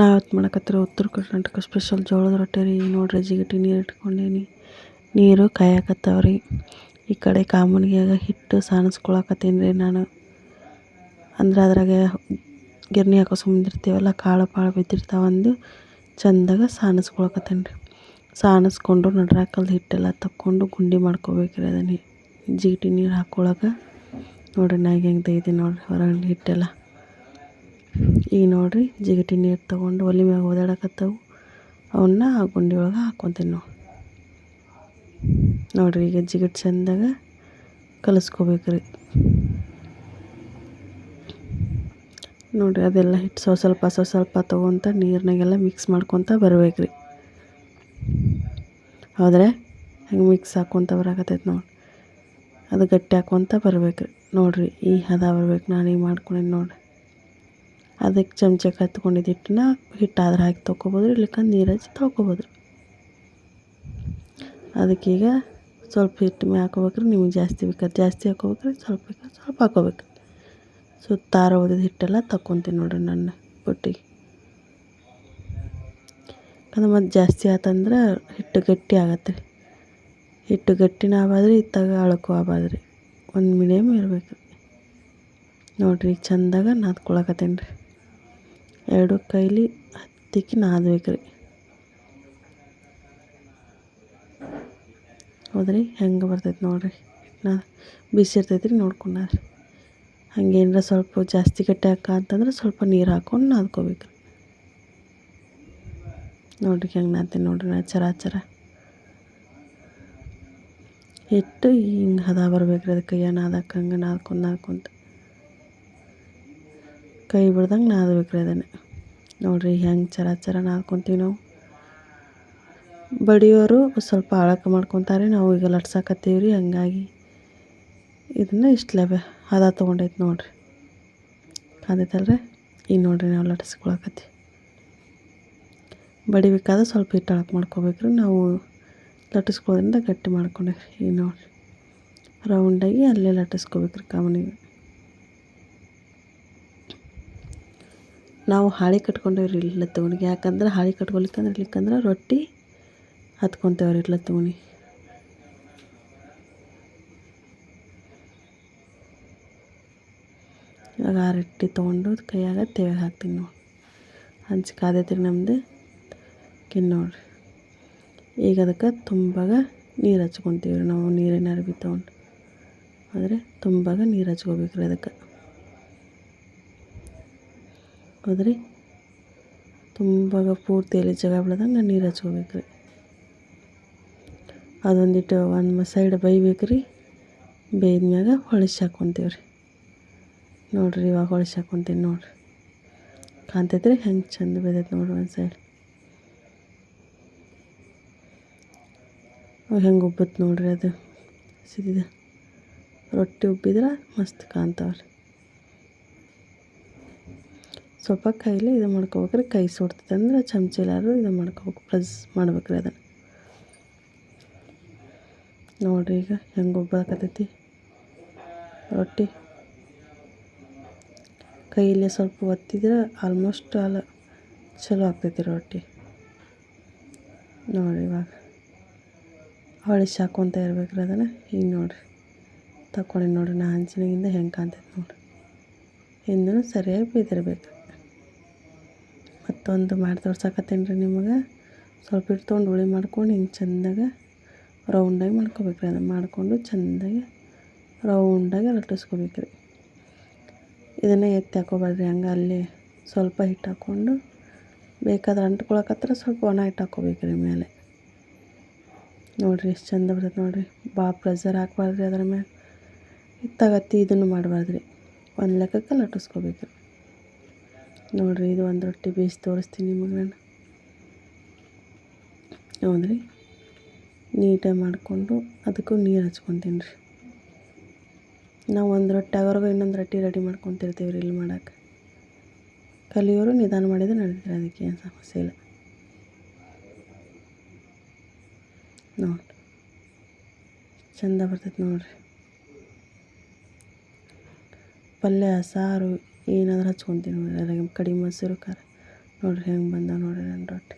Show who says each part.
Speaker 1: ನಾವತ್ತು ಮಾಡಕತ್ತಿರೋ ಉತ್ತರ ಕರ್ನಾಟಕ ಸ್ಪೆಷಲ್ ಜೋಳದ ರೊಟ್ಟಿ ರೀ. ನೋಡ್ರಿ ಜಿಗಟಿ ನೀರು ಇಟ್ಕೊಂಡೇನಿ. ನೀರು ಕಾಯಕತ್ತವ್ರಿ. ಈ ಕಡೆ ಕಾಮನ್ಗಿಯಾಗ ಹಿಟ್ಟು ಸಾಣಿಸ್ಕೊಳಕತ್ತೀನಿ ರೀ ನಾನು. ಅಂದ್ರೆ ಅದ್ರಾಗ ಗಿರ್ಣಿ ಹಾಕೋ ಸುಮ್ಮನಿರ್ತೀವಲ್ಲ ಕಾಳು ಪಾಳು ಬಿದ್ದಿರ್ತಾವಂದು ಚಂದಾಗ ಸಾಣಿಸ್ಕೊಳಕತ್ತೀನಿ ರೀ. ಸಾಣಿಸ್ಕೊಂಡು ನಡ್ರಾಕಲ್ದು ಹಿಟ್ಟೆಲ್ಲ ತಕ್ಕೊಂಡು ಗುಂಡಿ ಮಾಡ್ಕೋಬೇಕು ರೀ ಅದನ್ನ ಜಿಗಟಿ ನೀರು ಹಾಕೊಳಗೆ ನೋಡ್ರಿ ನಾ ಹೆಂಗೆ ತೆಗಿತೀನಿ ನೋಡ್ರಿ ಹೊರಗಿನ ಹಿಟ್ಟೆಲ್ಲ. ಈಗ ನೋಡಿರಿ ಜಿಗಟಿ ನೀರು ತೊಗೊಂಡು ಒಲೆ ಮ್ಯಾಗ ಓದಾಡಕತ್ತವು. ಅವನ್ನ ಆ ಗುಂಡಿ ಒಳಗೆ ಹಾಕ್ಕೊತೀನಿ ನೋಡಿ ನೋಡಿರಿ ಈಗ ಜಿಗಟ್ ಚಂದಾಗ ಕಲಿಸ್ಕೋಬೇಕ್ರಿ. ನೋಡಿರಿ ಅದೆಲ್ಲ ಹಿಟ್ಟು ಸ್ವಲ್ಪ ಸ್ವಲ್ಪ ಸ್ವಲ್ಪ ಸ್ವಲ್ಪ ತೊಗೊತ ನೀರಿನಾಗೆಲ್ಲ ಮಿಕ್ಸ್ ಮಾಡ್ಕೊತ ಬರ್ಬೇಕ್ರಿ. ಹೌದ್ರೆ? ಹಂಗೆ ಮಿಕ್ಸ್ ಹಾಕ್ಕೊತ ಬರಕತ್ತೈತೆ ನೋಡಿ. ಅದು ಗಟ್ಟಿ ಹಾಕ್ಕೊತ ಬರ್ಬೇಕು ರೀ ನೋಡಿರಿ ಈ ಹದ ಬರ್ಬೇಕು ನಾನು ಈಗ ಮಾಡ್ಕೊಂಡೀನಿ ನೋಡಿರಿ. ಅದಕ್ಕೆ ಚಮಚ ಕತ್ಕೊಂಡಿದ್ದ ಹಿಟ್ಟನ್ನ ಹಿಟ್ಟಾದ್ರೆ ಹಾಕಿ ತೊಗೊಬೋದು ಇಲ್ಲಕ್ಕ ನೀರು ಹಚ್ಚಿ ತೊಳ್ಕೊಬೋದು ಅದಕ್ಕೀಗ ಸ್ವಲ್ಪ ಹಿಟ್ಟು ಮೇ ಹಾಕೋಬೇಕ್ರಿ ನಿಮ್ಗೆ ಜಾಸ್ತಿ ಬೇಕಾದ್ರೆ ಜಾಸ್ತಿ ಹಾಕೋಬೇಕ್ರಿ ಸ್ವಲ್ಪ ಬೇಕಾದ್ರೆ ಸ್ವಲ್ಪ ಹಾಕೋಬೇಕು ಸುತ್ತಾರ ಹಿಟ್ಟೆಲ್ಲ ತಕ್ಕೊತೀನಿ ನೋಡ್ರಿ ನನ್ನ ಬುಟ್ಟಿಗೆ. ಯಾಕಂದ್ರೆ ಮತ್ತು ಜಾಸ್ತಿ ಆತಂದ್ರೆ ಹಿಟ್ಟು ಗಟ್ಟಿ ಆಗತ್ತೆ ರೀ ಹಿಟ್ಟು ಗಟ್ಟಿನ ಆಬಾದ್ರಿ ಇತ್ತಾಗ ಅಳಕು ಆಬಾದ್ರಿ ಒಂದು ಮೀಡಿಯಮ್ ಇರಬೇಕು ನೋಡಿರಿ ಚಂದಾಗ ನಾದ್ಕೊಳಕತ್ತೀನಿ ರೀ. ಎರಡು ಕೈಲಿ ಹತ್ತಿಕ್ಕಿ ನಾದ್ಬೇಕು ರೀ ಹೌದ್ರಿ ಹೆಂಗೆ ಬರ್ತೈತೆ ನೋಡಿರಿ. ನಾ ಬಿಸಿ ಇರ್ತೈತೆ ರೀ ನೋಡ್ಕೊಂಡ್ರಿ. ಹಂಗೇನಾರ ಸ್ವಲ್ಪ ಜಾಸ್ತಿ ಗಟ್ಟಿ ಹಾಕ ಅಂತಂದ್ರೆ ಸ್ವಲ್ಪ ನೀರು ಹಾಕ್ಕೊಂಡು ನಾದ್ಕೋಬೇಕು ನೋಡಿರಿ ಹೆಂಗೆ ನಾದ್ತೀನಿ ನೋಡಿರಿ ನಾ ಚರ ಚರ. ಹಿಟ್ಟು ಹಿಂಗೆ ಹದ ಬರ್ಬೇಕು ರೀ ಅದಕ್ಕೆ ಏನು ನಾದಕ್ಕೆ ಹಂಗೆ ನಾದ್ಕೊಂಡು ನಾದ್ಕೊಂತ. ಕೈ ಬಿಡ್ದಂಗೆ ನಾದಬೇಕ್ರಿ ಅದನ್ನು. ನೋಡಿರಿ ಹೆಂಗೆ ಚರ ಚರ ನಾದ್ಕೊತೀವಿ ನಾವು. ಬಡಿಯೋರು ಸ್ವಲ್ಪ ಆಳಕ್ಕೆ ಮಾಡ್ಕೊತಾರೆ, ನಾವು ಈಗ ಲಟ್ಸಾಕತ್ತೀವಿ ರೀ ಹಂಗಾಗಿ ಇದನ್ನ ಇಷ್ಟಲೇ ಹದ ತೊಗೊಂಡೈತೆ ನೋಡಿರಿ. ಕಾದೈತಲ್ರಿ? ಈಗ ನೋಡಿರಿ ನಾವು ಲಟ್ಸ್ಕೊಳಕತ್ತೀವಿ. ಬಡಿಬೇಕಾದ್ರೆ ಸ್ವಲ್ಪ ಹಿಟ್ಟು ಅಳಕ್ಕೆ ಮಾಡ್ಕೋಬೇಕ್ರಿ, ನಾವು ಲಟ್ಟಿಸ್ಕೊಳ್ಳೋದ್ರಿಂದ ಗಟ್ಟಿ ಮಾಡ್ಕೊಂಡೇವ್ರಿ. ಈಗ ನೋಡಿರಿ. ರೌಂಡಾಗಿ ಅಲ್ಲೇ ಲಟ್ಟಿಸ್ಕೋಬೇಕ್ರಿ ಕಾಮನಿಗೆ ನಾವು ಹಾಳೆ ಕಟ್ಕೊಂಡೇವ್ರಿ ಇಲ್ಲ ತಗೊನಿಗೆ ಯಾಕಂದ್ರೆ ಹಾಳೆ ಕಟ್ಕೊಲಿಕ್ಕಂದ್ರೆ ರೊಟ್ಟಿ ಹತ್ಕೊತೇವ್ರಿ ಇಲ್ಲ ತಗೊನಿ ಇವಾಗ ಆ ರೊಟ್ಟಿ ತೊಗೊಂಡು ಕೈಯಾಗ ತೇವೆ ಹಾಕ್ತೀನಿ ನೋಡಿ. ಹಂಚಿ ಕಾದೈತ್ರಿ ನಮ್ದು ಕಿನ್ ನೋಡ್ರಿ. ಈಗ ಅದಕ್ಕೆ ತುಂಬಾಗ ನೀರು ಹಚ್ಕೊತೀವಿ ರೀ ನಾವು ನೀರಿನ ಅರ್ಬಿ ತೊಗೊಂಡು. ಆದರೆ ತುಂಬಾಗ ನೀರು ಹಚ್ಕೋಬೇಕ್ರಿ ಅದಕ್ಕೆ. ಹೌದ್ರಿ ತುಂಬ ಪೂರ್ತಿ ಎಲ್ಲಿ ಜಾಗ ಬಿಡ್ದಂಗೆ ನೀರು ಹಚ್ಕೋಬೇಕು ರೀ ಅದೊಂದಿಟ್ಟು ಒಂದು ಸೈಡ್ ಬೈಬೇಕು ರೀ ಬೇಯ್ದ ಮ್ಯಾಗ ಹೊಳಿಸಿ ಹಾಕ್ಕೊತೀವಿ ರೀ ನೋಡಿರಿ ಇವಾಗ ಹೊಳಿಸಿ ಹಾಕ್ಕೊತೀನಿ ನೋಡಿರಿ. ಕಾಣ್ತೈತ್ರಿ ಹೆಂಗೆ ಚಂದ ಬೇದೈತೆ ನೋಡಿರಿ ಒಂದು ಸೈಡ್ ಹೆಂಗೆ ಉಬ್ಬುತ್ತೆ ನೋಡಿರಿ ಅದು. ಸಿದ್ದಿದೆ. ರೊಟ್ಟಿ ಉಬ್ಬಿದ್ರೆ ಮಸ್ತ್ ಕಾಣ್ತಾವ್ರಿ. ಸ್ವಲ್ಪ ಕೈಲಿ ಇದು ಮಾಡ್ಕೋಬೇಕ್ರಿ. ಕೈ ಸುಡ್ತದೆ ಅಂದ್ರೆ ಚಮಚ ಎಲ್ಲಾರು ಇದು ಮಾಡ್ಕೋಬೇಕು. ಪ್ರೆಸ್ ಮಾಡ್ಬೇಕ್ರಿ ಅದನ್ನು. ನೋಡಿರಿ ಈಗ ಹೆಂಗೆ ಒಬ್ಬಾಕತ್ತೈತಿ ರೊಟ್ಟಿ. ಕೈಯಲ್ಲಿ ಸ್ವಲ್ಪ ಒತ್ತಿದ್ರೆ ಆಲ್ಮೋಸ್ಟ್ ಆಲ್ ಚಲೋ ಆಗ್ತೈತಿ ರೊಟ್ಟಿ. ನೋಡಿರಿ ಇವಾಗ. ಅವಳಿ ಹಾಕ್ಕೊತ ಇರ್ಬೇಕ್ರಿ ಅದನ್ನು. ಈಗ ನೋಡಿರಿ. ತಕೊಂಡಿ ನೋಡಿರಿ. ನಾ ಹಂಚಿನಾಗಿಂದ ಹೆಂಗೆ ಕಾಣ್ತೈತೆ ನೋಡಿರಿ. ಹಿಂದೂ ಸರಿಯಾಗಿ ಬೇಯ್ದಿರ್ಬೇಕು ಮತ್ತೊಂದು ಮಾಡಿ ತೋರ್ಸಕತ್ತೇನೆ ರೀ ನಿಮಗೆ. ಸ್ವಲ್ಪ ಹಿಟ್ಟು ತೊಗೊಂಡು ಹುಳಿ ಮಾಡ್ಕೊಂಡು ಹಿಂಗೆ ಚೆಂದಾಗ ರೌಂಡಾಗಿ ಮಾಡ್ಕೋಬೇಕು ರೀ ಅದನ್ನು ಮಾಡಿಕೊಂಡು ಚೆಂದಾಗಿ ರೌಂಡಾಗಿ ಲಟ್ಟಿಸ್ಕೋಬೇಕು ರೀ ಇದನ್ನೇ ಎತ್ತಿ ಹಾಕೋಬೇಡ್ರಿ. ಹಂಗೆ ಅಲ್ಲಿ ಸ್ವಲ್ಪ ಹಿಟ್ಟು ಹಾಕ್ಕೊಂಡು ಬೇಕಾದ್ರೆ ಅಂಟ್ಕೊಳಕತ್ರ ಸ್ವಲ್ಪ ಒಣ ಹಿಟ್ಟು ಹಾಕ್ಕೋಬೇಕು ರೀ ಮೇಲೆ. ನೋಡಿರಿ ಎಷ್ಟು ಚಂದ ಬರ್ತೈತೆ ನೋಡಿರಿ. ಭಾಳ ಪ್ರೆಸರ್ ಹಾಕ್ಬಾರ್ದ್ರಿ ಅದ್ರ ಮೇಲೆ ಇತ್ತಾಗತ್ತಿ ಇದನ್ನು ಮಾಡಬಾರ್ದ್ರಿ. ಒಂದು ಲೆಕ್ಕಕ್ಕೆ ಲಟ್ಟಿಸ್ಕೋಬೇಕು ನೋಡಿರಿ, ಇದು ಒಂದು ರೊಟ್ಟಿ ಬೇಯಿಸಿ ತೋರಿಸ್ತೀನಿ ನಿಮಗೆ ನಾನು ಹೌದ್ರಿ ನೀಟಾಗಿ ಮಾಡಿಕೊಂಡು ಅದಕ್ಕೂ ನೀರು ಹಚ್ಕೊತೀನಿ ರೀ. ನಾವು ಒಂದು ರೊಟ್ಟಿ ಆಗೋರ್ಗು ಇನ್ನೊಂದು ರೊಟ್ಟಿ ರೆಡಿ ಮಾಡ್ಕೊತಿರ್ತೀವಿ ರೀ ಇಲ್ಲಿ ಮಾಡೋಕೆ. ಕಲಿಯೋರು ನಿಧಾನ ಮಾಡಿದ್ರೆ ನಡೀತಾರೆ ಅದಕ್ಕೆ ಏನು ಸಮಸ್ಯೆ ಇಲ್ಲ. ನೋಡಿ ಚಂದ ಬರ್ತೈತೆ ನೋಡಿರಿ. ಪಲ್ಯ, ಸಾರು ಏನಾದರೂ ಹಚ್ಕೊತೀನಿ ನೋಡಿರಿ ಅದ್ರಾಗ ಕಡಿಮೆ ಮೊಸರು ಖಾರ. ನೋಡಿರಿ ಹೆಂಗೆ ಬಂದ ನೋಡಿರಿ ನನ್ನ ರೊಟ್ಟಿ.